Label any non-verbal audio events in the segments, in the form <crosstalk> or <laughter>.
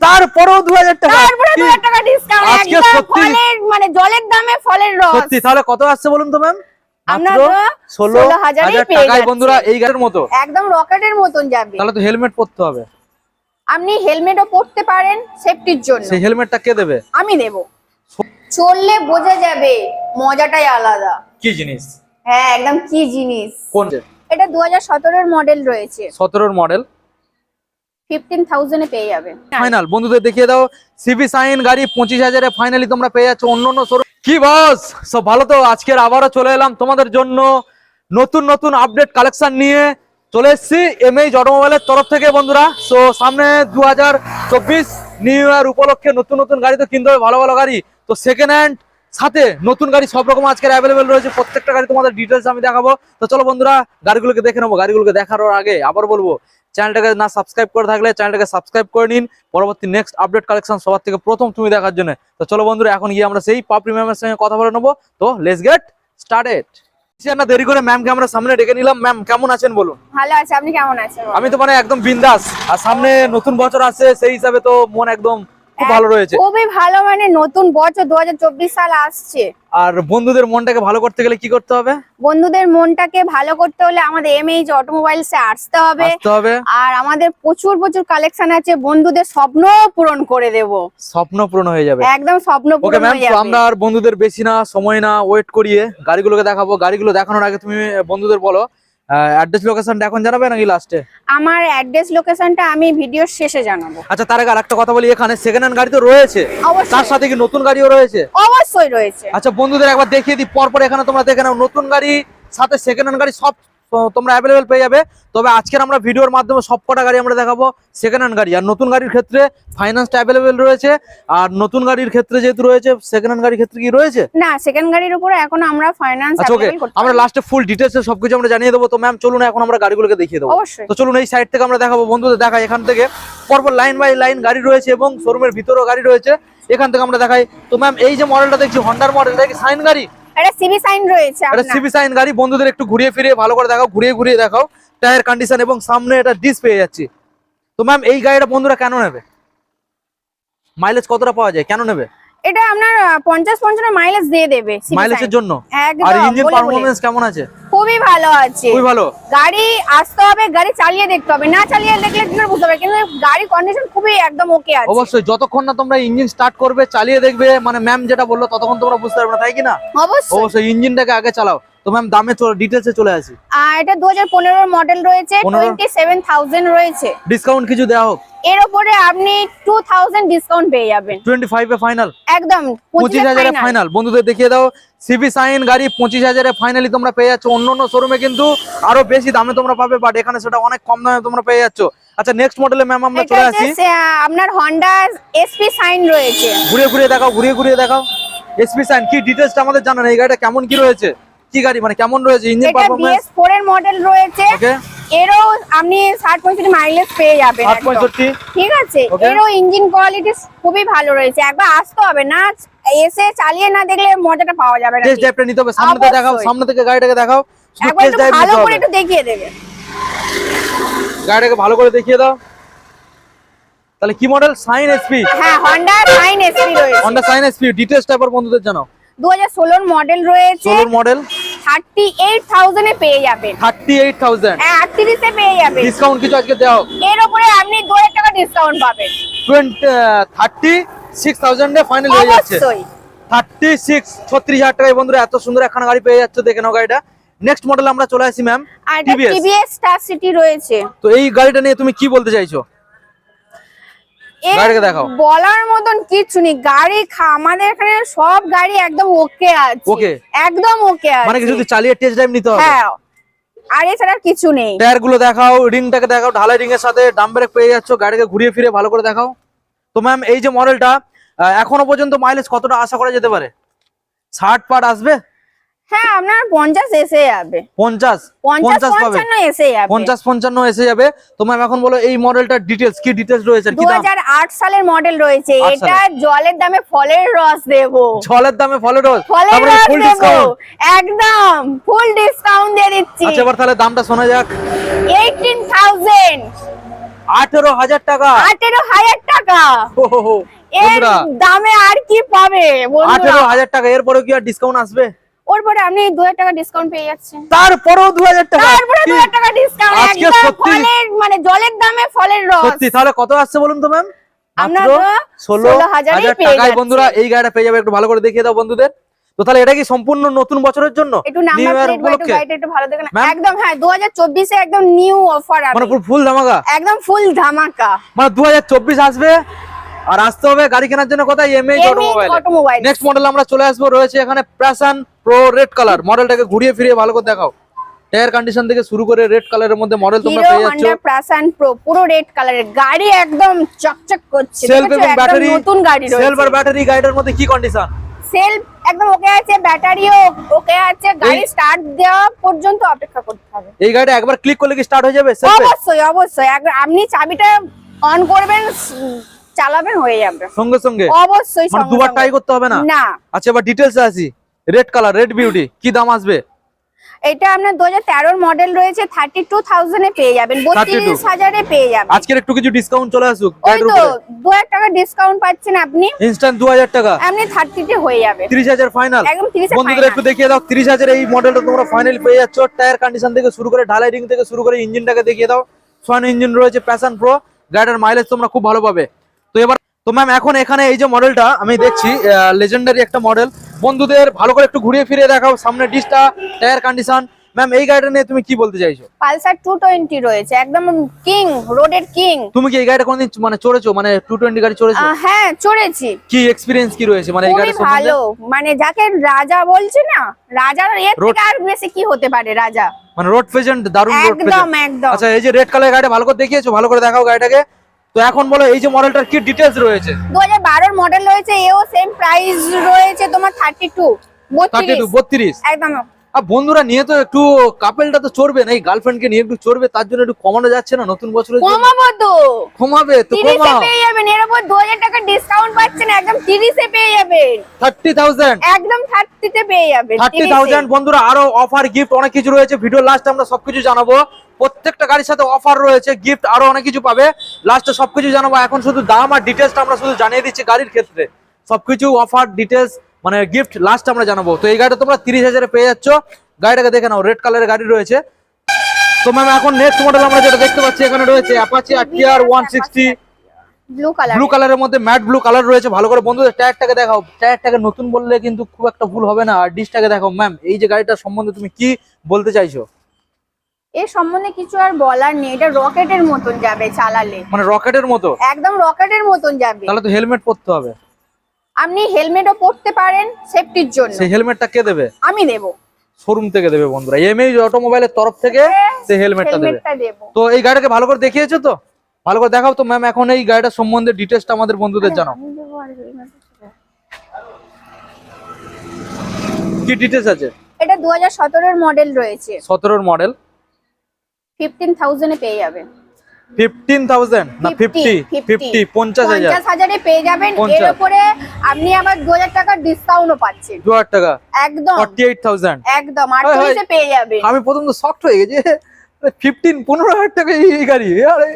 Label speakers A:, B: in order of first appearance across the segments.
A: তারপরেও দু হাজার টাকা।
B: তারপরে দু
A: কি?
B: হাজার টাকা ডিসকাউন্ট
A: আজকে সত্যি-
B: মানে জলের দামে ফলের রস।
A: সত্যি তাহলে কত আসছে বলুন তো ম্যাম
B: আমরা
A: ষোলো
B: 16,000
A: টাকায় বন্ধুরা এই গাড়ির মতো।
B: একদম রকেটের মতন যাবে।
A: তাহলে তো হেলমেট পরতে হবে।
B: আপনি হেলমেটও পরতে পারেন সেফটির জন্য।
A: সেই হেলমেটটা কে দেবে?
B: আমি দেব চললে বোঝা যাবে মজাটাই আলাদা।
A: কি জিনিস?
B: হ্যাঁ একদম কি জিনিস।
A: কোন
B: এটা দু হাজার সতেরোর মডেল রয়েছে।
A: সতেরোর মডেল
B: ফিফটিন থাউজেন্ডে পেয়ে যাবেন
A: ফাইনাল বন্ধুদের দেখিয়ে দাও সিবি সাইন গাড়ি পঁচিশ হাজারে ফাইনালি তোমরা পেয়ে যাচ্ছ, অন্য অন্য শোরুম কি বস সব ভালো তো, আজকের আবারও চলে এলাম তোমাদের জন্য নতুন নতুন আপডেট কালেকশন নিয়ে। চলে এসেছি এম এইচ অটোমোবাইলের তরফ থেকে, বন্ধুরা। সো সামনে দু হাজার চব্বিশ নিউ ইয়ার উপলক্ষে নতুন নতুন গাড়ি তো কিনতে হবে, ভালো ভালো গাড়ি। তো সেকেন্ড হ্যান্ড সাথে নতুন গাড়ি সব রকম আজকের অ্যাভেলেবেল রয়েছে, প্রত্যেকটা গাড়ি তোমাদের ডিটেলস আমি দেখাবো। তো চলো বন্ধুরা, গাড়িগুলোকে দেখে নেব, গাড়িগুলোকে দেখার আগে আবার বলব চ্যানেলটাকে না সাবস্ক্রাইব করে থাকলে চ্যানেলটাকে সাবস্ক্রাইব করে নিন। পরবর্তী নেক্সট আপডেট কালেকশন সবার থেকে প্রথম তুমি দেখার জন্য। তো চলো বন্ধুরা এখন গিয়ে আমরা সেই পাপড়ি ম্যামের সঙ্গে কথা বলে নেব। তো লেস গেট স্টার্টেড না দেরি করে ম্যামকে আমরা সামনে ডেকে নিলাম। ম্যাম কেমন আছেন বলুন?
B: ভালো আছে আপনি কেমন আছেন
A: আমি তো মানে একদম বিন্দাস। আর সামনে নতুন বছর আছে সেই হিসাবে তো মন একদম খুব ভালো রয়েছে।
B: খুবই ভালো মানে নতুন বছর দুহাজার চব্বিশ সাল আসছে।
A: আর বন্ধুদের মনটাকে ভালো করতে গেলে কি করতে হবে?
B: বন্ধুদের মনটাকে ভালো করতে হলে আমাদের এম এইচ অটোমোবাইলসে আসতে হবে।
A: আসতে হবে।
B: আর আমাদের প্রচুর প্রচুর কালেকশন আছে। বন্ধুদের স্বপ্ন পূরণ করে দেব।
A: স্বপ্ন পূরণ হয়ে যাবে।
B: একদম স্বপ্ন পূরণ হয়ে যাবে।
A: আমরা আর বন্ধুদের বেশি না সময় না ওয়েট করিয়ে গাড়িগুলোকে দেখাবো। গাড়িগুলো দেখানোর আগে তুমি বন্ধুদের বলো অ্যাড্রেস লোকেশনটা এখন জানাবে নাকি লাস্টে
B: আমার অ্যাড্রেস লোকেশনটা আমি ভিডিওর শেষে জানাব।
A: আচ্ছা তার আগে আরেকটা কথা বলি এখানে সেকেন্ড হ্যান্ড গাড়ি তো রয়েছে। তার সাথে কি নতুন গাড়িও রয়েছে?
B: অবশ্যই রয়েছে।
A: আচ্ছা বন্ধুদের একবার দেখিয়ে দিই পরপর এখানে তোমরা দেখে নাও নতুন গাড়ি সাথে সেকেন্ড হ্যান্ড গাড়ি সব তোমরা অ্যাভেলেবেল পেয়ে যাবে। তবে আজকের আমরা ভিডিওর মাধ্যমে সব কটা গাড়ি আমরা দেখাবো। সেকেন্ড হ্যান্ড গাড়ি। আর নতুন গাড়ির ক্ষেত্রে ফাইন্যান্সটা অ্যাভেলেবেল রয়েছে। আর নতুন গাড়ির ক্ষেত্রে যেহেতু রয়েছে সেকেন্ড হ্যান্ড গাড়ির ক্ষেত্রে কি রয়েছে?
B: না সেকেন্ড গাড়ির উপরে এখন আমরা ফাইন্যান্স
A: আচ্ছা ওকে আমরা লাস্টে ফুল ডিটেলস সবকিছু আমরা জানিয়ে দেবো। তো ম্যাম চলুন এখন আমরা গাড়িগুলোকে দেখিয়ে দেবো। তো চলুন এই সাইড থেকে আমরা দেখাবো। বন্ধুদের দেখাই এখান থেকে। পরপর লাইন বাই লাইন গাড়ি রয়েছে এবং শোরুমের ভিতরেও গাড়ি রয়েছে। এখান থেকে আমরা দেখাই। তো ম্যাম এই যে মডেলটা দেখছি হন্ডার মডেল কি সাইন গাড়ি?
B: এটা সিবি সাইন রয়েছে
A: এটা সিবি সাইন গাড়ি বন্ধুদের একটু ঘুরিয়ে ফিরিয়ে ভালো করে দেখাও ঘুরিয়ে ঘুরিয়ে দেখাও টায়ার কন্ডিশন এবং সামনে এটা ডিস পেয়ে যাচ্ছে। তো ম্যাম এই গাড়িটা বন্ধুরা কেন নেবে? মাইলেজ কতটা পাওয়া যায়? কেন নেবে?
B: এটা আপনার পঞ্চাশ পঞ্চান্ন মাইলেজ দিয়ে দেবে
A: মাইলেজের জন্য? আর ইঞ্জিন
B: বলে।
A: কেমন আছে?
B: খুবই ভালো আছে।
A: খুবই ভালো।
B: গাড়ি আসতে হবে গাড়ি চালিয়ে দেখতে হবে। না চালিয়ে দেখলে কি বুঝতে হবে কিন্তু গাড়ি কন্ডিশন খুবই একদম ওকে আছে।
A: অবশ্যই যতক্ষণ না তোমরা ইঞ্জিন স্টার্ট করবে চালিয়ে দেখবে মানে ম্যাম যেটা বলল ততক্ষণ তোমরা বুঝতে পারবে না তাই কি না?
B: অবশ্যই।
A: অবশ্যই ইঞ্জিনটাকে আগে চালাও। তো ম্যাম দামে ডিটেলসে চলে আসি।
B: আর এটা দু হাজার পনেরোর মডেল রয়েছে
A: 15
B: টোয়েন্টি সেভেন থাউজেন্ড রয়েছে।
A: ডিসকাউন্ট কিছু দেওয়া হোক?
B: এর উপরে আপনি টু থাউজেন্ড ডিসকাউন্ট পেয়ে যাবেন।
A: টোয়েন্টি ফাইভে ফাইনাল
B: একদম
A: পঁচিশ হাজারে ফাইনাল বন্ধুদের দেখিয়ে দাও সিবি সাইন গাড়ি পঁচিশ হাজারে ফাইনালি তোমরা পেয়ে যাচ্ছ। অন্য অন্য শোরুমে কিন্তু আরও বেশি দামে তোমরা পাবে বাট এখানে সেটা অনেক কম দামে তোমরা পেয়ে যাচ্ছ। আচ্ছা নেক্সট মডেলে ম্যাম আমরা চলে আসি।
B: আপনার হন্ডা এসপি সাইন রয়েছে।
A: ঘুরে ঘুরে দেখাও ঘুরিয়ে ঘুরিয়ে দেখাও। এসপি সাইন কি ডিটেলসটা আমাদের জানান এই গাড়িটা কেমন কি রয়েছে? কি গাড়ি? মানে কেমন রয়েছে? ইঞ্জিন পারফরম্যান্স
B: এটা
A: পারফরমেন্স
B: বিএস ফোর এর মডেল রয়েছে।
A: ওকে
B: এরও আপনি ষাট পঁয়ষট্টি মাইলেজ পেয়ে যাবেন
A: আট
B: একদম।
A: পঁয়ষট্টি
B: ঠিক আছে? এরও ইঞ্জিন কোয়ালিটি খুবই ভালো রয়েছে। একবার আসতে হবে না এসে চালিয়ে না দেখলে মজাটা পাওয়া যাবে না।
A: টেস্ট ড্রাইভটা নিতে হবে। সামনে থেকে দেখাও সামনে থেকে গাড়িটাকে দেখাও।
B: একবার একটু ভালো করে একটু দেখিয়ে দেবে।
A: গাড়িটাকে ভালো করে দেখিয়ে দাও। তাহলে কি মডেল সাইন এসপি
B: হ্যাঁ হন্ডা সাইন এসপি রয়েছে।
A: হন্ডা সাইন এসপি ডিটেলসটা এবার বন্ধুদের জানাও।
B: দু হাজার ষোলোর মডেল রয়েছে।
A: ষোলোর মডেল
B: থার্টি এইট থাউজেন্ডে পেয়ে যাবেন।
A: থার্টি এইট থাউজেন্ড
B: হ্যাঁ আটত্রিশে পেয়ে যাবেন।
A: ডিসকাউন্ট কিছু আজকে দেওয়া হোক।
B: এর উপরে আপনি দু হাজার টাকা ডিসকাউন্ট পাবেন।
A: টোয়েন্টি থার্টি সিক্স থাউজেন্ডে ফাইনাল হয়ে যাচ্ছে। থার্টি সিক্স ছত্রিশ হাজার টাকায় বন্ধুরা এত সুন্দর একখানা গাড়ি পেয়ে যাচ্ছে দেখে নাও গাড়িটা। নেক্সট মডেল আমরা চলে আসি ma'am TVS
B: TVS Star City রয়েছে।
A: তো এই গাড়িটা নিয়ে তুমি কি বলতে চাইছো? গাড়িকে দেখাও।
B: বলার মতন কিছু নেই। গাড়ি আমাদের এখানে সব গাড়ি একদম ওকে আছে।
A: Okay.
B: একদম ওকে আছে।
A: মানে শুধু চালিয়ে টেস্ট ড্রাইভ নিতে হবে?
B: হ্যাঁ। আর এছাড়া আর কিছু নেই।
A: টায়ারগুলো দেখাও রিংটাকে দেখাও ঢালাই রিং এর সাথে ডাম ব্রেক পেয়ে যাচ্ছ গাড়িকে ঘুরিয়ে ফিরে ভালো করে দেখাও। তো ম্যাম এই যে মডেলটা এখনও পর্যন্ত মাইলেজ কতটা আশা করা যেতে পারে? ষাট পার আসবে?
B: হ্যাঁ আপনার পঞ্চাশ এসে যাবে।
A: পঞ্চাশ?
B: পঞ্চাশ
A: পাবে।
B: পঞ্চান্ন এসে যাবে।
A: পঞ্চাশ পঞ্চান্ন এসে যাবে। তো ম্যাম এখন বলো এই মডেলটার ডিটেলস কি ডিটেলস রয়েছে? কি দাম?
B: হাজার আট সালের মডেল রয়েছে। এটা জলের দামে ফলের রস দেবো।
A: ছলের দামে
B: ফলের
A: তারপরে
B: রস
A: ফুল ডিসকাউন্ট
B: একদম। ফুল ডিসকাউন্ট দিয়ে দিচ্ছি।
A: আচ্ছা এবার তাহলে দামটা শোনা যাক।
B: এইটিন থাউজেন্ড
A: আঠেরো হাজার টাকা।
B: আঠেরো হাজার টাকা। এর দামে আর কি পাবে বন্ধুরা?
A: আঠেরো হাজার টাকা। এরপরে কি আর ডিসকাউন্ট আসবে?
B: ওর পরে আপনি দু হাজার টাকা ডিসকাউন্ট পেয়ে যাচ্ছেন।
A: তারপরেও দু হাজার টাকা?
B: তারপরে দু
A: কি?
B: হাজার টাকা ডিসকাউন্ট একদম ফলের মানে জলের দামে ফলের রস।
A: সত্যি তাহলে কত আসছে বলুন তো ম্যাম
B: আমরা
A: মাত্র
B: তো
A: ষোলো
B: 16,000
A: টাকায় বন্ধুরা এই গাড়িটা পেয়ে যাবে একটু ভালো করে দেখিয়ে দাও বন্ধুদের। তো তাহলে এটা কি সম্পূর্ণ নতুন বছরের জন্য?
B: একটু নাম্বার প্লেট বা একটু গাড়িটা একটু ভালো দেখেন একদম হ্যাঁ দু হাজার চব্বিশে একদম নিউ অফার
A: মানে পুরো ফুল ধামাকা?
B: একদম ফুল ধামাকা।
A: মানে দু হাজার চব্বিশ আসবে আর আসতে হবে গাড়ি কেনার জন্য কোথায়? MH automobile. নেক্সট মডেল আমরা চলে আসব রয়েছে এখানে প্যাশন প্রো রেড কালার মডেলটাকে ঘুরিয়ে ফিরিয়ে ভালো করে দেখাও। টায়ার কন্ডিশন থেকে শুরু করে রেড কালারের মধ্যে মডেল তোমরা পেয়ে যাচ্ছ।
B: হন্ডা প্রাসান প্রো পুরো রেড কালারের গাড়ি একদম চকচক করছে
A: সেলফ এবং ব্যাটারি
B: নতুন গাড়ি রয়েছে।
A: সেলফ আর ব্যাটারি গাড়িটার মধ্যে কি কন্ডিশন
B: সেলফ একদম ওকে আছে ব্যাটারিও ওকে আছে। গাড়ি স্টার্ট দেওয়া পর্যন্ত অপেক্ষা করতে হবে।
A: এই গাড়িটা একবার ক্লিক করলে কি স্টার্ট হয়ে যাবে? সেলফে
B: অবশ্যই অবশ্যই। একবার আপনি চাবিটা অন করবেন চালাবেন হয়ে যাবে।
A: সঙ্গে সঙ্গে?
B: অবশ্যই
A: মানে দুবার। ট্রাই করতে হবে না?
B: না।
A: আচ্ছা এবার ডিটেলস আসি। রেড কালার রেড বিউটি কি দাম আসবে?
B: এটা আপনার দু হাজার তেরোর মডেল রয়েছে থার্টি টু থাউজেন্ডে পেয়ে যাবেন
A: 32
B: বত্রিশ হাজারে পেয়ে যাবেন।
A: আজকের একটু কিছু ডিসকাউন্ট চলে আসুক
B: তো
A: উপরে।
B: দু হাজার টাকা ডিসকাউন্ট পাচ্ছেন আপনি।
A: ইনস্ট্যান্ট দু হাজার টাকা।
B: আপনি থার্টিতে হয়ে যাবে।
A: তিরিশ হাজার ফাইনাল
B: একদম 30
A: বন্ধুদের একটু দেখিয়ে দাও তিরিশ হাজার এই মডেলটা তোমরা ফাইনাল পেয়ে যাচ্ছ। টায়ার কন্ডিশন থেকে শুরু করে ঢালাই রিং থেকে শুরু করে ইঞ্জিনটাকে দেখিয়ে দাও। সোয়ান ইঞ্জিন রয়েছে প্যাশন প্রো গাড়িটার মাইলেজ তোমরা খুব ভালো পাবে। তো এবার তো ম্যাম এখন এখানে এই যে মডেলটা আমি দেখছি লেজেন্ডারি একটা মডেল বন্ধুদের ভালো করে একটু ঘুরিয়ে ফিরিয়ে দেখাও সামনে ডিসটা টায়ার কন্ডিশন ম্যাম এই গাড়িটা নিয়ে তুমি কি বলতে চাইছো?
B: পালসার টু টোয়েন্টি রয়েছে একদম কিং রোডের কিং
A: তুমি কি এই গাড়িটা কোনদিন মানে চড়েছো? মানে টু টোয়েন্টি গাড়ি চড়েছো?
B: হ্যাঁ চড়েছি।
A: কি এক্সপিরিয়েন্স কি রয়েছে? মানে এই সম্বন্ধে?
B: ভালো। মানে যাকে রাজা বলছে না রাজার এর থেকে আর বেশি কি হতে পারে রাজা?
A: মানে রোড পেজেন্ট দারুণ রোড
B: একদম একদম।
A: আচ্ছা এই যে রেড কালার গাড়িটা ভালো করে দেখিয়েছো ভালো করে দেখাও গাড়িটাকে। তো এখন বলো এই যে মডেলটার কি ডিটেলস রয়েছে?
B: 2012 এর মডেল রয়েছে এও সেম প্রাইস রয়েছে তোমার থার্টি টু
A: থার্টি টু
B: বত্রিশ
A: বত্রিশ।
B: একদম।
A: আর বন্ধুরা নিয়ে তো একটু কাপেলটা তো চড়বে না এই গার্লফ্রেন্ডকে নিয়ে একটু চড়বে তার জন্য একটু কমানো যাচ্ছে না নতুন জন্য?
B: কমাবো তো।
A: কমাবে তো কমাও।
B: পেয়ে যাবেন এর উপর দু হাজার টাকা ডিসকাউন্ট পাচ্ছেন একদম তিরিশে পেয়ে যাবেন।
A: থার্টি থাউজেন্ড
B: একদম থার্টিতে পেয়ে যাবেন
A: থার্টি
B: 30 এ।
A: থাউজেন্ড বন্ধুরা আরও অফার গিফট অনেক কিছু রয়েছে। ভিডিও লাস্ট আমরা সবকিছু জানাব। প্রত্যেকটা গাড়ির সাথে অফার রয়েছে গিফট আরও অনেক কিছু পাবে। লাস্টে সবকিছু জানাব এখন শুধু দাম আর ডিটেলসটা আমরা শুধু জানিয়ে দিচ্ছি গাড়ির ক্ষেত্রে। সবকিছু অফার ডিটেলস মানে গিফট লাস্ট আমরা জানাব। তো এই গাড়িটা তোমরা তিরিশ হাজারে পেয়ে যাচ্ছ। গাড়িটাকে দেখে নাও রেড কালারের গাড়ি রয়েছে। তো ম্যাম এখন নেক্সট মডেল আমরা যেটা দেখতে পাচ্ছি এখানে রয়েছে Apache R one sixty
B: blue colour
A: blue কালারের মধ্যে ম্যাট ব্লু কালার রয়েছে ভালো করে বন্ধুদের টায়ারটাকে দেখাও। টায়ারটাকে নতুন বললে কিন্তু খুব একটা ভুল হবে না। আর ডিসটাকে দেখাও ম্যাম এই যে গাড়িটা সম্বন্ধে তুমি কি বলতে চাইছো?
B: এর সম্বন্ধে কিছু আর বলার নেই। এটা রকেটের মতন যাবে চালালে।
A: মানে রকেটের মতো?
B: একদম রকেটের মতন যাবে।
A: তাহলে তো হেলমেট পরতে হবে।
B: আপনি হেলমেটও পরতে পারেন সেফটির জন্য।
A: সেই হেলমেটটা কে দেবে?
B: আমি দেব।
A: শোরুম থেকে দেবে বন্ধুরা। এমএই অটোমোবাইলের তরফ থেকে সেই হেলমেটটা দেবে। তো এই গাড়িটাকে ভালো করে দেখিয়েছো তো? ভালো করে দেখাও তো ম্যাম এখন এই গাড়িটার সম্বন্ধে ডিটেলসটা আমাদের বন্ধুদের জানাও। কি ডিটেলস আছে?
B: এটা দু হাজার সতেরোর মডেল রয়েছে।
A: সতেরোর মডেল
B: ফিফটিন থাউজেন্ডে পেয়ে যাবেন
A: ফিফটিন থাউজেন্ড? না
B: পেয়ে যাবেন। এর উপরে আপনি আবার ডিসকাউন্টও পাচ্ছেন।
A: টাকা?
B: একদম। পেয়ে যাবেন
A: আমি প্রথম তো শক্ট হয়ে গেছে ফিফটিন পনেরো হাজার টাকা এই গাড়ি। আরে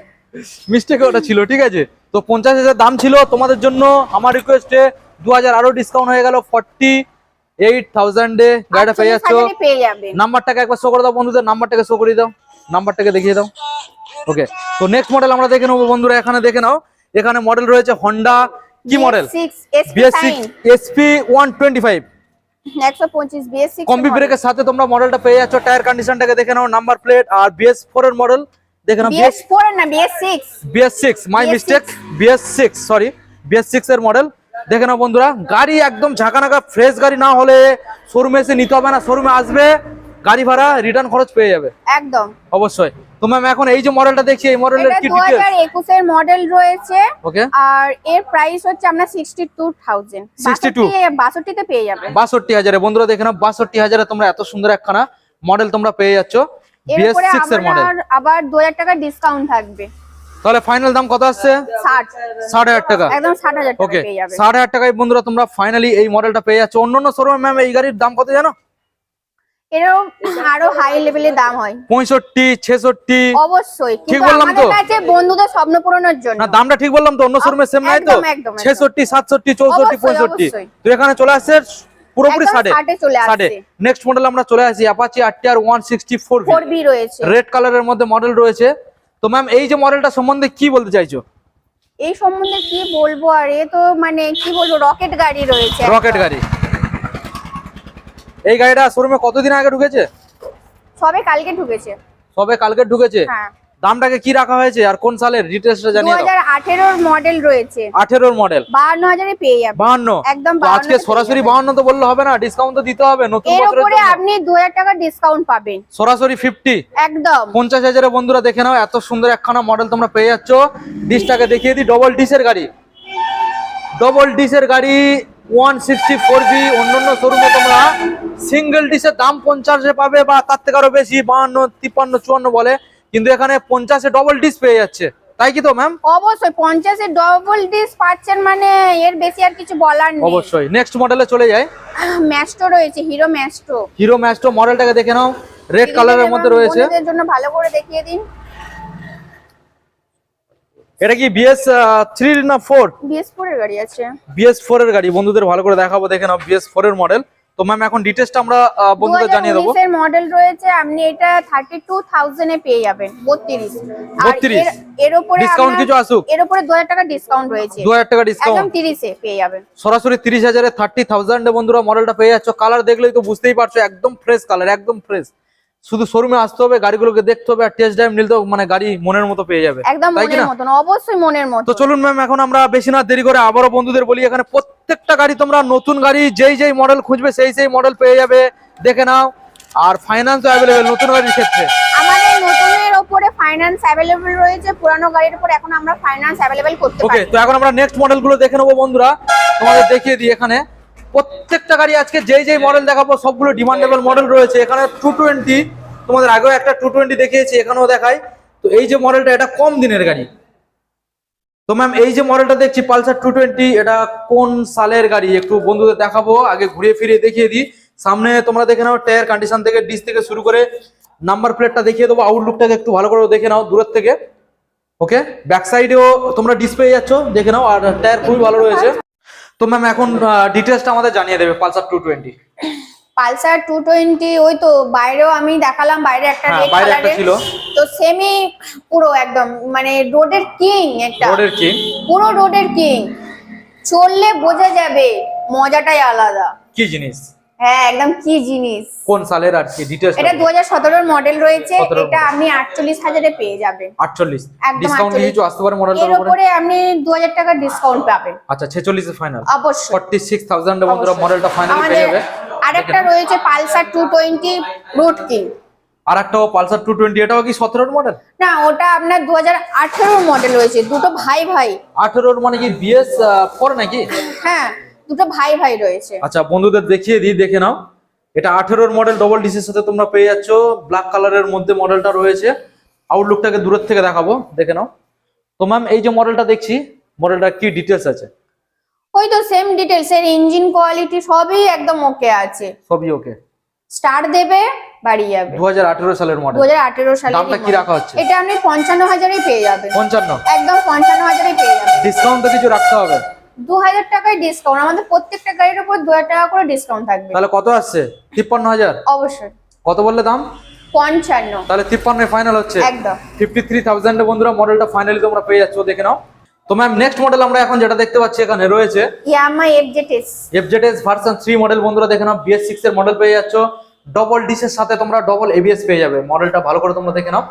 A: মিস্টেক ওটা ছিল ঠিক আছে? তো পঞ্চাশ হাজার দাম ছিল তোমাদের জন্য। আমার রিকোয়েস্টে দু হাজার আরও ডিসকাউন্ট হয়ে গেল ফর্টি গাড়িটা পেয়ে যাচ্ছ। নাম্বারটাকে একবার শো করে দাও বন্ধুদের নাম্বারটাকে শো করে দাও। নাম্বারটাকে দেখিয়ে দাও। ওকে তো নেক্সট মডেল আমরা দেখে নেব বন্ধুরা এখানে দেখে নাও এখানে মডেল রয়েছে হন্ডা কি model SP one twenty five combi ব্রেকের সাথে তোমরা মডেলটা পেয়ে যাচ্ছ টায়ার কন্ডিশনটাকে দেখে নাও নাম্বার প্লেট আর বিএস ফোর এর মডেল দেখে নাও
B: বিএস ফোর না BS six
A: BS six my
B: BS6
A: mistake BS six sorry BS six এর মডেল দেখে নাও বন্ধুরা গাড়ি একদম ঝাঁকানাকা ফ্রেশ গাড়ি না হলে শোরুমে এসে নিতে হবে না শোরুমে আসবে গাড়ি ভাড়া রিটার্ন খরচ পেয়ে যাবে।
B: একদম।
A: অবশ্যই। তো ম্যাম এখন এই যে মডেলটা দেখি এই মডেলের কি ডিটেলস
B: হাজার একুশের মডেল রয়েছে।
A: ওকে
B: আর এর প্রাইস হচ্ছে আমরা সিক্সটি টু থাউজেন্ড
A: 62
B: বাষট্টিতে পেয়ে যাবে।
A: বাষট্টি হাজারে। বন্ধুরা দেখে নাও বাষট্টি হাজারে তোমরা এত সুন্দর একখানা মডেল তোমরা পেয়ে যাচ্ছ।
B: এর
A: বিএস
B: উপরে
A: সিক্স এর মডেল
B: আবার দু হাজার টাকা ডিসকাউন্ট থাকবে।
A: তাহলে ফাইনাল দাম কত আসছে?
B: ষাট।
A: ষাট হাজার টাকা।
B: একদম ষাট হাজার টাকা পেয়ে যাবে।
A: ষাট হাজার টাকায় বন্ধুরা তোমরা ফাইনালি এই মডেলটা পেয়ে যাচ্ছ। অন্য অন্য শোরুমে ম্যাম এই গাড়ির দাম কত জানো?
B: আরও হাই দাম হয়।
A: পঁয়ষট্টি ছেষট্টি।
B: অবশ্যই
A: ঠিক বললাম তো?
B: কাছে বন্ধুদের স্বপ্ন পূরণের জন্য।
A: না দামটা ঠিক বললাম তো অন্য শোরুমে সেম নাই তো?
B: একদম, একদম, একদম।
A: ছেষট্টি সাতষট্টি চৌষট্টি পঁয়ষট্টি।
B: অবশ্যই।
A: এখানে চলে আসছে পুরোপুরি
B: একদম
A: ষাটে
B: 60 এ চলে
A: ষাটে
B: আসছে।
A: নেক্সট মডেল আমরা চলে আসি Apache RTR one sixty four
B: B রয়েছে।
A: রেড কালারের মধ্যে মডেল রয়েছে। তো ম্যাম এই যে মডেলটা সম্বন্ধে কি বলতে চাইছো?
B: এই সম্বন্ধে কি বলব? আর এ তো মানে কি বলব রকেট গাড়ি রয়েছে
A: রকেট গাড়ি। এই গাড়িটা শোরুমে কতদিন আগে ঢুকেছে?
B: সবে কালকে ঢুকেছে।
A: সবে কালকে ঢুকেছে?
B: হ্যাঁ।
A: দামটাকে কি রাখা হয়েছে আর কোন সালের? ডিটেলসটা
B: দু
A: জানিয়ে দাও।
B: হাজার আঠেরোর মডেল রয়েছে।
A: আঠেরোর মডেল
B: বাহান্ন হাজারে পেয়ে যাবে।
A: বাহান্ন?
B: একদম 52
A: আজকে সরাসরি
B: পেয়ে যাবে।
A: বাহান্ন তো বললে হবে না ডিসকাউন্ট তো দিতে হবে নতুন
B: এর
A: বছরের
B: উপরে। আপনি দু হাজার টাকা ডিসকাউন্ট পাবেন।
A: সরাসরি ফিফটি
B: একদম।
A: পঞ্চাশ হাজারের বন্ধুরা দেখে নাও এত সুন্দর একখানা মডেল তোমরা পেয়ে যাচ্ছ। ডিসটাকে দেখিয়ে দিই ডবল ডিসের গাড়ি। ডবল ডিসের গাড়ি ওয়ান সিক্সটি ফোর বি অন্যান্য শোরুমে তোমরা সিঙ্গেল ডিসের দাম পঞ্চাশে পাবে বা তার থেকে আরও বেশি বাহান্ন তিপ্পান্ন চুয়ান্ন বলে। কিন্তু এখানে পঞ্চাশে ডবল ডিস পেয়ে যাচ্ছে। তাই কি তো ম্যাম
B: অবশ্যই পঞ্চাশের ডবল ডিস পাচ্ছেন মানে এর বেশি আর কিছু বলার নেই।
A: অবশ্যই। নেক্সট মডেলে চলে যায়
B: ম্যাস্ট্রো রয়েছে হিরো ম্যাস্ট্রো
A: হিরো ম্যাস্টো মডেলটাকে দেখে নাও। রেড কালারের মধ্যে রয়েছে।
B: বোনেদের জন্য ভালো করে দেখিয়ে দিন।
A: এটা কি বিএস থ্রি না ফোর
B: বিএস ফোর এর গাড়ি আছে।
A: বিএস ফোর এর গাড়ি। বন্ধুদের ভালো করে দেখাবো দেখে নাও বিএস ফোর এর মডেল তো ম্যাম এখন ডিটেলসটা আমরা বন্ধুদের জানিয়ে দেবো।
B: এর মডেল রয়েছে আপনি এটা থার্টি টু থাউজেন্ড এ পেয়ে যাবেন বত্রিশ।
A: 32
B: এর উপরে আপনার-
A: কিছু আসুক?
B: এর উপরে দু হাজার টাকা ডিসকাউন্ট রয়েছে।
A: দু হাজার টাকা
B: একদম
A: ডিসকাউন্ট
B: তিরিশে পেয়ে যাবেন।
A: সরাসরি তিরিশ হাজারে থার্টি থাউজেন্ড বন্ধুরা মডেলটা পেয়ে যাচ্ছ। কালার দেখলেই তো বুঝতেই পারছ একদম ফ্রেশ কালার একদম ফ্রেশ শুধু শোরুমে আসতে হবে গাড়িগুলোকে দেখতে হবে আর টেস্ট ড্রাইভ নিলে তো মানে গাড়ি মনের মতো পেয়ে যাবে।
B: একদম মনের অবশ্যই মনের মতো
A: তো চলুন ম্যাম এখন আমরা বেশি না দেরি করে আবারও বন্ধুদের বলি এখানে প্রত্যেকটা গাড়ি তোমরা নতুন গাড়ি যেই যেই মডেল খুঁজবে সেই সেই মডেল পেয়ে যাবে। দেখে নাও। আর ফাইন্যান্স অ্যাভেলেবেল নতুন গাড়ির ক্ষেত্রে।
B: আমাদের নতুনের ওপরে ফাইন্যান্স অ্যাভেলেবল রয়েছে পুরানো গাড়ির উপর এখন আমরা ফাইন্যান্স অ্যাভেলেবল করতে
A: ওকে
B: পারি।
A: তো এখন আমরা নেক্সট মডেলগুলো দেখে নেব বন্ধুরা। তোমাদের দেখিয়ে দিই এখানে। প্রত্যেকটা গাড়ি আজকে যেই যেই মডেল দেখাবো, সবগুলো ডিমান্ডেবল মডেল রয়েছে। এখানে টু টোয়েন্টি তোমাদের আগেও একটা টু টোয়েন্টি দেখিয়েছি, এখানেও দেখাই। তো এই যে মডেলটা এটা কম দিনের গাড়ি। তো ম্যাম এই যে মডেলটা দেখছি পালসার টু টোয়েন্টি এটা কোন সালের গাড়ি? একটু বন্ধুদের দেখাবো, আগে ঘুরিয়ে ফিরিয়ে দেখিয়ে দিই। সামনে তোমরা দেখে নাও টায়ার কন্ডিশন থেকে ডিস থেকে শুরু করে নাম্বার প্লেটটা দেখিয়ে দেবো আউটলুকটাকে একটু ভালো করে দেখে নাও, দূরের থেকে। ওকে ব্যাক সাইডেও তোমরা ডিসপ্লে যাচ্ছ, দেখে নাও, আর টায়ার খুবই ভালো রয়েছে। তো ম্যাম এখন ডিটেলসটা আমাদের জানিয়ে দেবে Pulsar two twenty
B: Pulsar two twenty ওই তো বাইরেও আমি দেখালাম বাইরে একটা
A: হ্যাঁ,
B: রেড কালারের
A: ছিল।
B: তো সেমি পুরো একদম মানে রোডের কিং একটা।
A: রোডের কিং
B: পুরো রোডের কিং চললে বোঝা যাবে মজাটাই আলাদা।
A: কি জিনিস?
B: হ্যাঁ একদম কি জিনিস?
A: কোন সালের আর কি? ডিটেলস
B: এটা দু হাজার সতেরোর মডেল রয়েছে এটা আপনি আটচল্লিশ হাজারে পেয়ে যাবেন।
A: আটচল্লিশ।
B: একদম
A: ডিসকাউন্ট
B: 48
A: কিছু আসতে পারে
B: এর
A: মডেলটার উপরে
B: আপনি দু হাজার টাকা ডিসকাউন্ট পাবেন।
A: আচ্ছা ছেচল্লিশ ফাইনাল
B: অবশ্যই।
A: ফর্টি সিক্স থাউজেন্ড বন্ধুরা মডেলটা ফাইনাল পেয়ে যাবে।
B: আরেকটা রয়েছে Pulsar two twenty route king
A: আর একটা পালসার টু টোয়েন্টি এটাও কি সতেরোর মডেল
B: না ওটা আপনার দু হাজার আঠেরোর মডেল রয়েছে দুটো ভাই ভাই।
A: আঠেরোর মানে কি বিএস ফোর নাকি?
B: হ্যাঁ। দুটো ভাই ভাই রয়েছে।
A: আচ্ছা বন্ধুদের দেখিয়ে দিই দেখে নাও। এটা আঠেরোর মডেল ডবল ডিসের সাথে তোমরা পেয়ে যাচ্ছ। ব্ল্যাক কালারের মধ্যে মডেলটা রয়েছে। আউটলুকটাকে দূরের থেকে দেখাবো দেখে নাও। তো ম্যাম এই যে মডেলটা দেখছি মডেলটা কি ডিটেলস আছে?
B: ওই তো সেম ডিটেলস এর ইঞ্জিন কোয়ালিটি সবই একদম ওকে আছে।
A: সবই ওকে
B: স্টার দেবে বাড়ি যাবে।
A: দু হাজার আঠেরো সালের মডেল
B: দু হাজার আঠেরো সালে
A: দামটা কি রাখা হচ্ছে?
B: এটা আপনি পঞ্চান্ন হাজারেই পেয়ে যাবেন।
A: পঞ্চান্ন।
B: একদম পঞ্চান্ন হাজারেই পেয়ে যাবেন।
A: ডিসকাউন্ট তো কিছু রাখতে হবে।
B: দু হাজার টাকায় ডিসকাউন্ট আমাদের প্রত্যেকটা গাড়ির উপর দু হাজার টাকা করে ডিসকাউন্ট থাকবে।
A: তাহলে কত আসছে? তিপ্পান্ন হাজার
B: অবশ্যই।
A: কত বললে দাম?
B: পঞ্চান্ন।
A: তাহলে তিপ্পান্ন ফাইনাল হচ্ছে।
B: একদম।
A: ফিফটি থ্রি থাউজেন্ড বন্ধুরা মডেলটা ফাইনালি তোমরা পেয়ে যাচ্ছ দেখে নাও। তো ম্যাম নেক্সট মডেল আমরা এখন যেটা দেখতে পাচ্ছি এখানে রয়েছে
B: Yamaha FZS
A: FZS version three model বন্ধুরা দেখে নাও বিএস সিক্স এর মডেল পেয়ে যাচ্ছ। ডবল ডিসের সাথে তোমরা ডবল এবিএস পেয়ে যাবে। মডেলটা ভালো করে তোমরা দেখে নাও।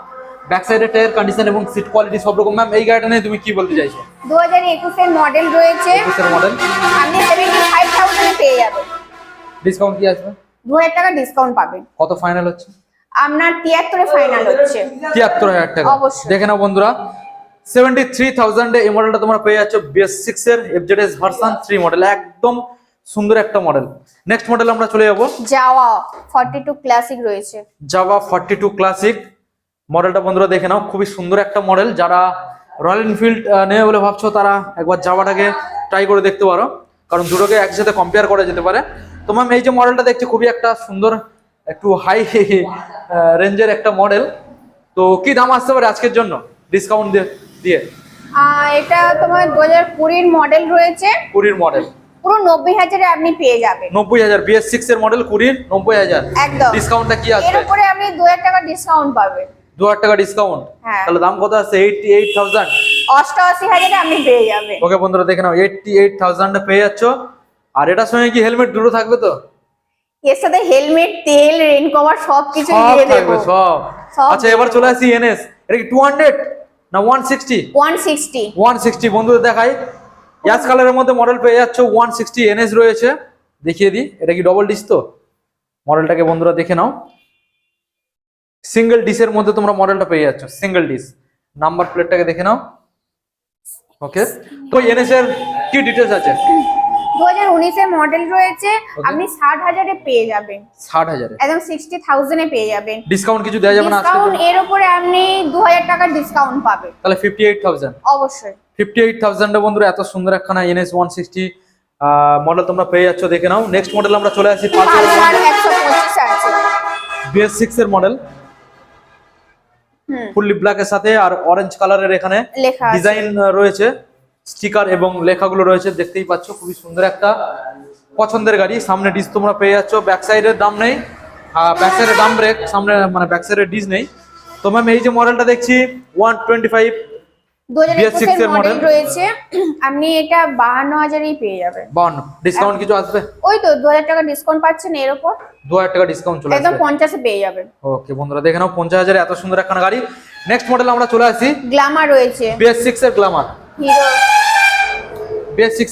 A: ব্যাক সাইডের টায়ার কন্ডিশন এবং সিট কোয়ালিটি সব রকম ম্যাম এই গাড়িটা নিয়ে তুমি কি বলতে চাইছো?
B: দু হাজার একুশের মডেল রয়েছে।
A: একুশের মডেল
B: আপনি সেভেন্টি ফাইভ থাউজেন্ডে পেয়ে যাবেন।
A: ডিসকাউন্ট কি আসবে?
B: দু হাজার টাকা ডিসকাউন্ট পাবেন।
A: কত ফাইনাল হচ্ছে?
B: আপনার তিয়াত্তরে ফাইনাল হচ্ছে।
A: তিয়াত্তর হাজার টাকা।
B: অবশ্যই।
A: দেখে নাও বন্ধুরা সেভেন্টি থ্রি থাউজেন্ডে এই মডেলটা তোমরা পেয়ে যাচ্ছ বিএস সিক্স এর এফজেডএস ভার্সন থ্রি মডেল একদম সুন্দর একটা মডেল নেক্সট মডেল আমরা চলে যাব।
B: ফর্টি টু ক্লাসিক রয়েছে।
A: ফর্টি টু ক্লাসিক মডেলটা বন্ধুরা দেখে নাও খুবই সুন্দর একটা মডেল। যারা রয়্যাল এনফিল্ড নেবে বলে ভাবছ তারা একবার যাওয়াটাকে ট্রাই করে দেখতে পারো। কারণ দুটোকে একসাথে কম্পেয়ার করা যেতে পারে। তো ম্যাম এই যে মডেলটা দেখছি খুবই একটা সুন্দর একটু <laughs> হাই রেঞ্জের একটা মডেল। তো কি দাম আসতে পারে আজকের জন্য? ডিসকাউন্ট দিয়ে
B: এটা তোমার দু হাজার কুড়ির মডেল রয়েছে।
A: কুড়ির মডেল।
B: পুরো নব্বই হাজারে আপনি পেয়ে যাবেন।
A: নব্বই হাজার বিএস সিক্স এর মডেল কুড়ির নব্বই হাজার।
B: একদম।
A: ডিসকাউন্টটা কি
B: এর
A: আসবে
B: উপরে আপনি দু হাজার টাকা ডিসকাউন্ট পাবেন।
A: দু হাজার টাকা ডিসকাউন্ট
B: হ্যাঁ।
A: তাহলে দাম কত আছে? এইটটি এইট থাউজেন্ড
B: অষ্টআশি হাজারে আপনি পেয়ে যাবেন
A: ওকে বন্ধুরা দেখে নাও এইটটি এইট থাউজেন্ডে পেয়ে যাচ্ছ। আর এটার সঙ্গে কি হেলমেট দুটো থাকবে তো?
B: এর সাথে হেলমেট তেল রেন কভার সব কিছু দিয়ে দেবো।
A: সব। আচ্ছা এবার চলে আসি এনএস এটা কি টু হান্ড্রেড না one sixty
B: one sixty
A: one sixty বন্ধুদের দেখাই। গ্যাস কালারের মধ্যে মডেল পেয়ে যাচ্ছ ওয়ান সিক্সটি এনএস রয়েছে। দেখিয়ে দিই এটা কি ডবল ডিস তো? মডেলটাকে বন্ধুরা দেখে নাও। সিঙ্গেল ডিসের মধ্যে তোমরা মডেলটা পেয়ে যাচ্ছ সিঙ্গেল ডিস নাম্বার প্লেটটাকে দেখে নাও। ওকে তো এনএস এর কি ডিটেলস আছে?
B: দু হাজার উনিশের মডেল রয়েছে আপনি ষাট হাজারে পেয়ে যাবেন।
A: ষাট হাজারে
B: একদম সিক্সটি থাউজেন্ডে পেয়ে যাবেন।
A: ডিসকাউন্ট কিছু দেওয়া যাবে না আজকে
B: ডিসকাউন্ট এর উপরে আপনি দু হাজার টাকার ডিসকাউন্ট পাবেন।
A: তাহলে ফিফটি এইট থাউজেন্ড
B: অবশ্যই।
A: ফিফটি এইট থাউজেন্ডে বন্ধুরা এত সুন্দর একখানা এনএস ওয়ান সিক্সটি মডেল তোমরা পেয়ে যাচ্ছ দেখে নাও। নেক্সট মডেল আমরা চলে আসি
B: পালসার একশো পঁচিশ আছে।
A: বিএস সিক্স এর মডেল ফুললি ব্ল্যাক এর সাথে আর অরেঞ্জ কালারের এখানে ডিজাইন রয়েছে। স্টিকার এবং লেখাগুলো রয়েছে দেখতেই পাচ্ছ খুবই সুন্দর একটা পছন্দের গাড়ি। সামনে ডিস তোমরা পেয়ে যাচ্ছ ব্যাক সাইডের দাম নেই। ব্যাক সাইডের দাম ব্রেক সামনে মানে ব্যাক সাইডের ডিস নেই। তো ম্যাম এই যে মডেলটা দেখছি ওয়ান টোয়েন্টি ফাইভ
B: দু হাজার
A: BS6
B: একুশের
A: এর
B: মডেল
A: model।
B: রয়েছে। আপনি এটা বাহান্ন হাজারেই পেয়ে যাবেন।
A: বাউন্ন ডিসকাউন্ট কিছু আসবে?
B: ওই তো দু হাজার টাকা ডিসকাউন্ট পাচ্ছেন এর উপর
A: টাকা ডিসকাউন্ট চলে
B: একদম পেয়ে যাবেন।
A: ওকে বন্ধুরা দেখে নাও পঞ্চাশ হাজারে এত সুন্দর একখানা গাড়ি। নেক্সট মডেল আমরা চলে আসি।
B: রয়েছে।
A: এর
B: হিরো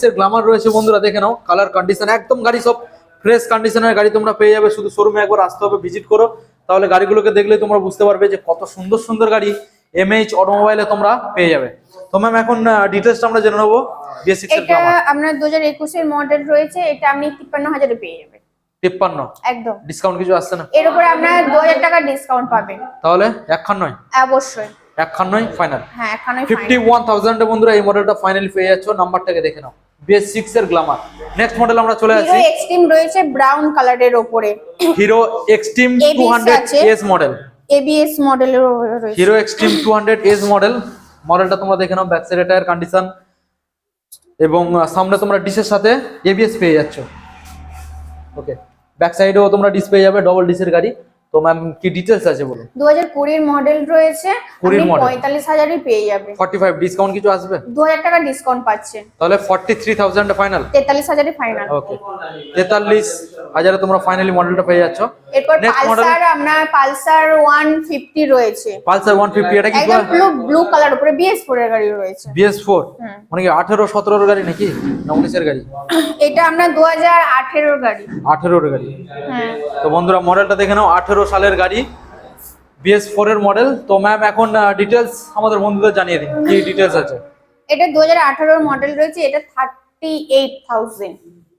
A: এর গ্লামার রয়েছে বন্ধুরা দেখে নাও কালার কন্ডিশন একদম গাড়ি সব ফ্রেশ কন্ডিশনের গাড়ি তোমরা পেয়ে যাবে। শুধু শোরুমে একবার আসতে হবে ভিজিট করো। তাহলে গাড়িগুলোকে দেখলে তোমরা বুঝতে পারবে যে কত সুন্দর সুন্দর গাড়ি। এমএইচ অটোমোবাইলে তোমরা পেয়ে যাবে। তো ম্যাম এখন ডিটেলসটা আমরা জেনে নেব। বিএস সিক্স
B: এটা আপনার দু হাজার একুশের মডেল রয়েছে এটা আপনি তিপ্পান্ন হাজারে পেয়ে যাবেন
A: তিপ্পান্ন?
B: একদম।
A: ডিসকাউন্ট কিছু আসছে না?
B: এর উপরে আপনার দু হাজার টাকা ডিসকাউন্ট পাবেন।
A: তাহলে একখান নয়
B: অবশ্যই।
A: একখান নয় ফাইনাল
B: হ্যাঁ এখানে
A: ফিফটি ওয়ান থাউজেন্ডে বন্ধুরা এই মডেলটা ফাইনালি পেয়ে যাচ্ছ নাম্বারটাকে দেখে নাও। বিএস সিক্স এর গ্লামার নেক্সট মডেল আমরা চলে
B: হিরো এক্সট্রিম রয়েছে ব্রাউন কালারের ওপরে।
A: Hero Xtreme
B: ABS
A: two hundred
B: আছে।
A: এস মডেল
B: এবিএস মডেলের রয়েছে।
A: Hero Xtreme two hundred S model মডেলটা তোমরা দেখে নাও ব্যাক সাইড টায়ার কন্ডিশন এবং সামনে তোমরা ডিসের সাথে এবিএস পেয়ে যাচ্ছ। ওকে ব্যাক সাইডেও তোমরা ডিস পেয়ে যাবে ডবল ডিসের গাড়ি। তো ম্যাম কি ডিটেলস আছে বলুন?
B: দু হাজার কুড়ির মডেল রয়েছে
A: 20
B: আপনি
A: model।
B: পঁয়তাল্লিশ হাজারই পেয়ে যাবেন।
A: ফর্টি ফাইভ ডিসকাউন্ট কিছু আসবে?
B: দু হাজার টাকা ডিসকাউন্ট পাচ্ছেন।
A: তাহলে ফর্টি থ্রি থাউজেন্ড ফাইনাল
B: তেতাল্লিশ হাজারই ফাইনাল
A: ওকে তেতাল্লিশ হাজারে তোমরা ফাইনালি মডেলটা পেয়ে যাচ্ছ।
B: এরপর পালসার আপনার পালসার ওয়ান ফিফটি রয়েছে।
A: পালসার ওয়ান ফিফটি এটা কি
B: একদম ব্লু ব্লু কালার উপরে বিএস ফোর এর গাড়ি রয়েছে।
A: বিএস ফোর মানে কি আঠেরো সতেরোর গাড়ি নাকি? না উনিশের গাড়ি?
B: এটা দু হাজার আঠেরোর গাড়ি।
A: আঠেরোর গাড়ি।
B: হ্যাঁ।
A: তো বন্ধুরা মডেলটা দেখে নাও আঠেরো সালের গাড়ি বিএস ফোর এর মডেল তো ম্যাম এখন ডিটেলস আমাদের বন্ধুদের জানিয়ে দিন কি ডিটেলস আছে?
B: এটা দু হাজার মডেল রয়েছে এটা thirty eight thousand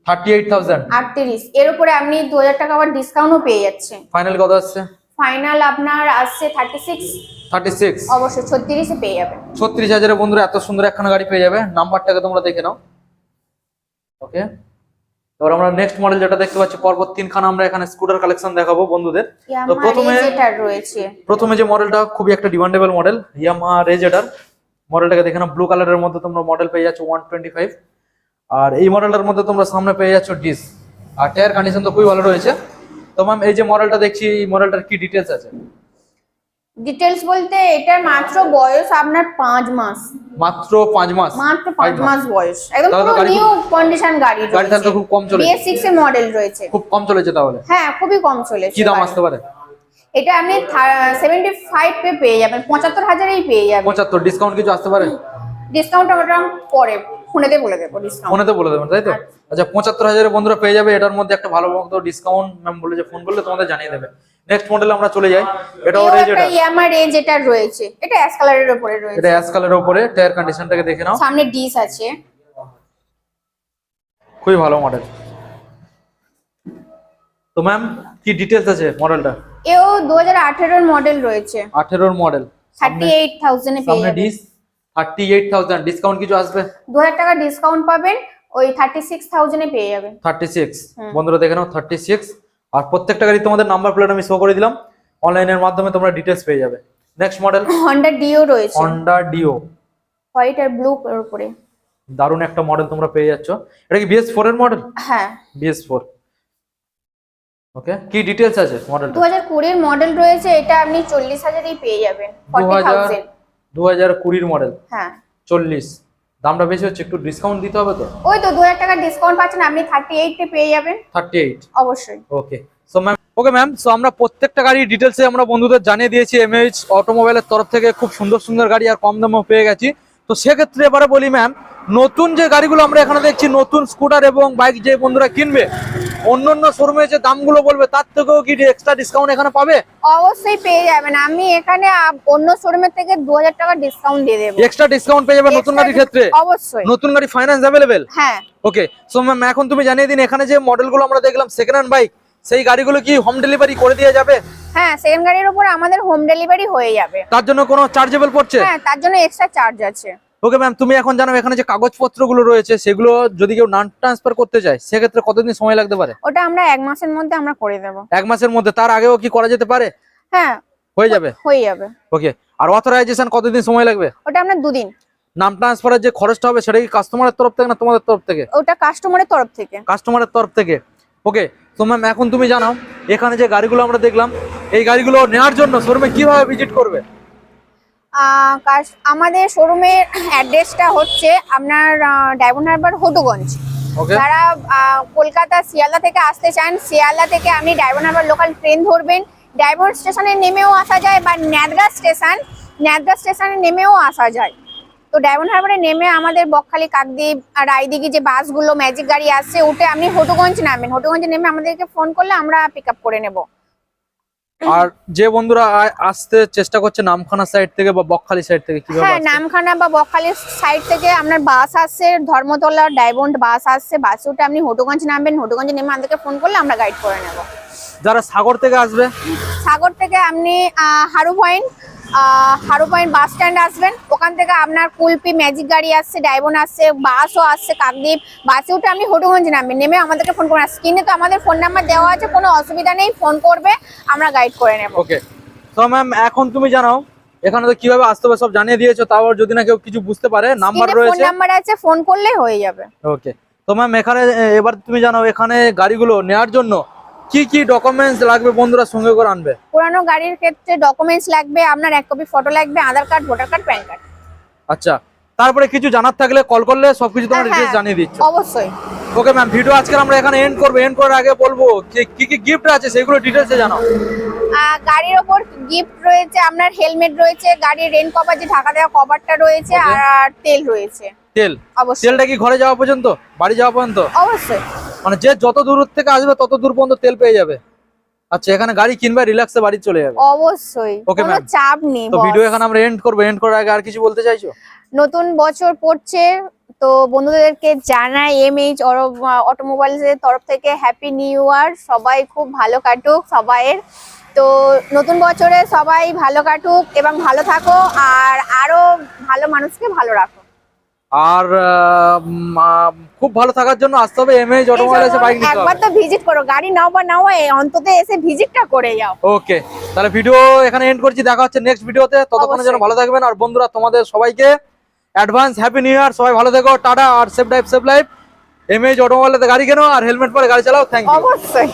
A: thirty eight thousand
B: আটত্রিশ। এর উপরে আপনি দু হাজার টাকা আবার ডিসকাউন্টও পেয়ে যাচ্ছেন।
A: ফাইনাল কত আসছে?
B: ফাইনাল আপনার আসছে থার্টি সিক্স
A: থার্টি সিক্স
B: অবশ্যই ছত্রিশে পেয়ে যাবেন।
A: ছত্রিশ হাজারের বন্ধুরা এত সুন্দর একখানা গাড়ি পেয়ে যাবে। নাম্বারটাকে তোমরা দেখে নাও। ওকে এবার আমরা নেক্সট মডেল যেটা দেখতে পাচ্ছি পরপর তিনখানা আমরা এখানে স্কুটার কালেকশন দেখাবো বন্ধুদের। তো প্রথমে প্রথমে যে মডেলটা খুবই একটা ডিমান্ডেবল মডেল ইয়ামা রেজেডার মডেলটাকে দেখে ব্লু কালারের মধ্যে তোমরা মডেল পেয়ে যাচ্ছ ওয়ান টোয়েন্টি ফাইভ আর এই মডেলটার মধ্যে তোমরা সামনে পেয়ে যাচ্ছ ডিস আর টায়ার কন্ডিশন তো খুবই ভালো রয়েছে। তো ম্যাম এই যে মডেলটা দেখছি এই মডেলটার কি ডিটেলস আছে?
B: ডিটেলস বলতে এটার মাত্র বয়স আপনার পাঁচ মাস।
A: মাত্র পাঁচ মাস?
B: মাত্র পাঁচ মাস। বয়স। একদম পুরো নিউ কন্ডিশন গাড়ি
A: গাড়ি তাহলে তো খুব কম চলে
B: বিএস সিক্স এর মডেল রয়েছে।
A: খুব কম চলেছে তাহলে?
B: হ্যাঁ খুবই কম চলেছে
A: কি দাম আসতে পারে?
B: এটা আপনি সেভেন্টি ফাইভ পে পেয়ে যাবেন পঁচাত্তর হাজারেই পেয়ে যাবেন।
A: পঁচাত্তর ডিসকাউন্ট কিছু আসতে পারে?
B: ডিসকাউন্ট আমরা পরে ফোনেতে বলে দেবো ডিসকাউন্ট
A: ফোনেতে বলে দেবেন তাই তো? আচ্ছা পঁচাত্তর হাজারের বন্ধুরা পেয়ে যাবে এটার মধ্যে একটা ভালো মতো ডিসকাউন্ট ম্যাম বলে যে ফোন করলে তোমাদের জানিয়ে দেবে। নেক্সট মডেল আমরা চলে যাই। এটাও
B: একটা
A: এটা
B: ইয়ামা রেঞ্জ এটা রয়েছে। এটা অ্যাশ কালারের উপরে রয়েছে।
A: এটা অ্যাশ কালারের উপরে টায়ার কন্ডিশনটাকে দেখে নাও।
B: সামনে ডিস আছে।
A: খুবই ভালো মডেল তো ম্যাম কি ডিটেলস আছে মডেলটা
B: এও দু হাজার আঠেরোর মডেল রয়েছে।
A: আঠেরোর মডেল
B: থার্টি এইট থাউজেন্ডে পেয়ে
A: সামনে ডিস থার্টি এইট থাউজেন্ড ডিসকাউন্ট কিছু আসবে?
B: দু হাজার টাকা ডিসকাউন্ট পাবেন ওই থার্টি সিক্স থাউজেন্ডে পেয়ে যাবেন।
A: থার্টি সিক্স
B: হুম।
A: বন্ধুরা দেখে নাও থার্টি সিক্স আর প্রত্যেকটা গাড়ি তোমাদের নাম্বার প্লেট আমি শো করে দিলাম। অনলাইনের মাধ্যমে তোমরা ডিটেলস পেয়ে যাবে। নেক্সট মডেল
B: হন্ডা ডিও রয়েছে।
A: হন্ডা ডিও
B: হোয়াইট আর ব্লু উপরে।
A: দারুণ একটা মডেল তোমরা পেয়ে যাচ্ছ। এটা কি বিএস ফোর এর মডেল
B: হ্যাঁ।
A: বিএস ফোর ওকে কি ডিটেলস আছে মডেলটা
B: হাজার কুড়ির মডেল রয়েছে এটা আপনি চল্লিশ হাজারেই পেয়ে যাবেন
A: দু
B: ফর্টি
A: হাজার
B: থাউজেন্ড
A: কুড়ির মডেল
B: হ্যাঁ।
A: চল্লিশ। দামটা বেশি হচ্ছে একটু ডিসকাউন্ট দিতে হবে তো?
B: ওই তো দু হাজার টাকা ডিসকাউন্ট পাচ্ছেন আপনি 38 তে পেয়ে যাবেন।
A: থার্টি এইট
B: অবশ্যই।
A: Okay so ma'am okay ma'am so আমরা প্রত্যেকটা গাড়ির ডিটেলসে আমরা বন্ধুদের জানিয়ে দিয়েছি এমএইচ অটোমোবাইলের তরফ থেকে খুব সুন্দর সুন্দর গাড়ি আর কম দামেও পেয়ে গেছি। তো সেক্ষেত্রে এবারে বলি ম্যাম নতুন যে গাড়িগুলো আমরা এখানে দেখছি নতুন স্কুটার এবং বাইক যে বন্ধুরা কিনবে অন্য অন্য শোরুমে যে দামগুলো বলবে তার থেকেও কি এক্সট্রা ডিসকাউন্ট এখানে পাবে?
B: অবশ্যই পেয়ে যাবেন আমি এখানে অন্য শোরুমের থেকে দু হাজার টাকা ডিসকাউন্ট দিয়ে দেবো।
A: এক্সট্রা ডিসকাউন্ট পেয়ে যাবে নতুন গাড়ির ক্ষেত্রে?
B: অবশ্যই।
A: নতুন গাড়ি ফাইন্যান্স অ্যাভেলেবেল
B: হ্যাঁ।
A: ওকে সো ম্যাম এখন তুমি জানিয়ে দিন এখানে যে মডেলগুলো আমরা দেখলাম সেকেন্ড হ্যান্ড বাইক সেই গাড়িগুলো কি হোম ডেলিভারি করে দিয়ে যাবে?
B: হ্যাঁ সেকেন্ড গাড়ির উপর আমাদের হোম ডেলিভারি হয়ে যাবে।
A: তার জন্য কোনো চার্জেবল পড়ছে?
B: হ্যাঁ তার জন্য এক্সট্রা চার্জ আছে।
A: ওকে ম্যাম তুমি এখন জানো এখানে যে কাগজপত্রগুলো রয়েছে সেগুলো যদি কেউ নান ট্রান্সফার করতে চায় সেক্ষেত্রে কতদিন সময় লাগতে পারে?
B: ওটা আমরা এক মাসের মধ্যে আমরা করে দেবো।
A: এক মাসের মধ্যে? তার আগেও কি করা যেতে পারে?
B: হ্যাঁ।
A: হয়ে যাবে?
B: হয়ে যাবে।
A: ওকে আর অথরাইজেশন কতদিন সময় লাগবে?
B: ওটা আমরা দুদিন।
A: নাম ট্রান্সফারের যে খরচটা হবে সেটা কি কাস্টমারের তরফ থেকে না তোমাদের তরফ থেকে?
B: ওটা কাস্টমারের তরফ থেকে।
A: কাস্টমারের তরফ থেকে। ওকে তো ম্যাম এখন তুমি জানাও এখানে যে গাড়িগুলো আমরা দেখলাম এই গাড়িগুলো নেওয়ার জন্য শোরুমে কীভাবে ভিজিট করবে?
B: আমাদের শোরুমের অ্যাড্রেসটা হচ্ছে আপনার ডায়মন্ড হারবার হটুগঞ্জ যারা কলকাতা শিয়ালদা থেকে আসতে চান শিয়ালদা থেকে আপনি ডায়মন্ড হারবার লোকাল ট্রেন ধরবেন। ডায়মন্ড স্টেশনে নেমেও আসা যায় বা ন্যাদগা স্টেশন ন্যাদগা স্টেশনে নেমেও আসা যায়। তো ডায়মন্ড হারবারে নেমে আমাদের বকখালি কাকদ্বীপ আর রায়দিঘি যে বাসগুলো ম্যাজিক গাড়ি আসছে উঠে আপনি হটুগঞ্জ নামেন। হটুগঞ্জে নেমে আমাদেরকে ফোন করলে আমরা পিক আপ করে নেব।
A: আর যে বন্ধুরা আসতে চেষ্টা করছে নামখানা সাইড থেকে বা বকখালি সাইড থেকে কীভাবে
B: হ্যাঁ নামখানা বা বকখালি সাইড থেকে আপনার বাস আসছে ধর্মতলা ডায়মন্ড বাস আসছে বাসে উঠে আপনি হোটগঞ্জ নামবেন হটুগঞ্জে নেমে আমাদেরকে ফোন করলে আমরা গাইড করে নেব।
A: যারা সাগর থেকে আসবে?
B: সাগর থেকে আপনি Haru point Haru point bus stand আসবেন। ওখান থেকে আপনার কুলপি ম্যাজিক গাড়ি আসছে ডায়মন্ড আসছে বাসও আসছে কাকদ্বীপ বাসে উঠে আপনি হটুগঞ্জ নামবেন। নেমে আমাদেরকে ফোন করবেন। স্ক্রিনে তো আমাদের ফোন নাম্বার দেওয়া আছে কোনো অসুবিধা নেই ফোন করবে আমরা গাইড করে নেব।
A: ওকে তো ম্যাম এখন তুমি জানাও এখানে তো কীভাবে আসতে হবে সব জানিয়ে দিয়েছ তাও যদি না কেউ কিছু বুঝতে পারে নাম্বার রয়েছে।
B: ফোন নাম্বার আছে ফোন করলে হয়ে যাবে।
A: ওকে তো ম্যাম এখানে এবার তুমি জানাও এখানে গাড়িগুলো নেওয়ার জন্য কি কি ডকুমেন্টস লাগবে বন্ধুরা সঙ্গে করে আনবে?
B: পুরানো গাড়ির ক্ষেত্রে ডকুমেন্টস লাগবে আপনার এক কপি ফটো লাগবে Aadhaar card voter card PAN card
A: আচ্ছা তারপরে কিছু জানার থাকলে কল করলে সবকিছু তোমার ডিটেলস
B: হ্যাঁ।
A: জানিয়ে দিচ্ছ।
B: অবশ্যই।
A: ওকে ম্যাম ভিডিও আজকে আমরা এখানে এন্ড করব। এন্ড করার আগে বলব যে কি কি গিফট আছে সেগুলো ডিটেলসে জানাও।
B: গাড়ির ওপর গিফট রয়েছে আপনার হেলমেট রয়েছে গাড়ির রেন কভার যে ঢাকা দেওয়া কভারটা রয়েছে আর তেল রয়েছে।
A: তেল? তেলটা কি ঘরে যাওয়া পর্যন্ত? বাড়ি যাওয়া পর্যন্ত?
B: অবশ্যই।
A: মানে যে যত দূর থেকে আসবে তত দূর পর্যন্ত তেল পেয়ে যাবে। আচ্ছা এখানে গাড়ি কিনবে রিল্যাক্সে বাড়ি চলে যাবে।
B: অবশ্যই। কোনো
A: ma'am.
B: চাপ নেই
A: তো ভিডিও এখানে আমরা এন্ড করব। এন্ড করার আগে আর কিছু বলতে চাইছো?
B: নতুন বছর পড়ছে তো বন্ধুদেরকে জানাই এমএইচ অটোমোবাইলস এর তরফ থেকে হ্যাপি নিউ ইয়ার সবাই খুব ভালো কাটুক সবাইয়ের। তো নতুন বছরে সবাই ভালো কাটুক এবং ভালো থাকো আর আরও ভালো মানুষকে ভালো রাখো।
A: আর খুব ভালো থাকার জন্য আসতে হবে। এমএইচ অটোমোবাইল এসে বাইক নিতে
B: একবার তো ভিজিট করো গাড়ি নাও বা নাও অন্তত এসে ভিজিটটা করে যাও।
A: ওকে তাহলে ভিডিও এখানে এন্ড করছি দেখা হচ্ছে নেক্সট ভিডিওতে ততক্ষণের জন্য। ভালো থাকবেন আর বন্ধুরা তোমাদের সবাইকে অ্যাডভান্স হ্যাপি নিউ ইয়ার সবাই ভালো থেকো টাটা আর safe life safe life MH অটোমোবাইলেতে গাড়ি কেনো আর হেলমেট পরে গাড়ি চালাও থ্যাংক ইউ
B: অবশ্যই।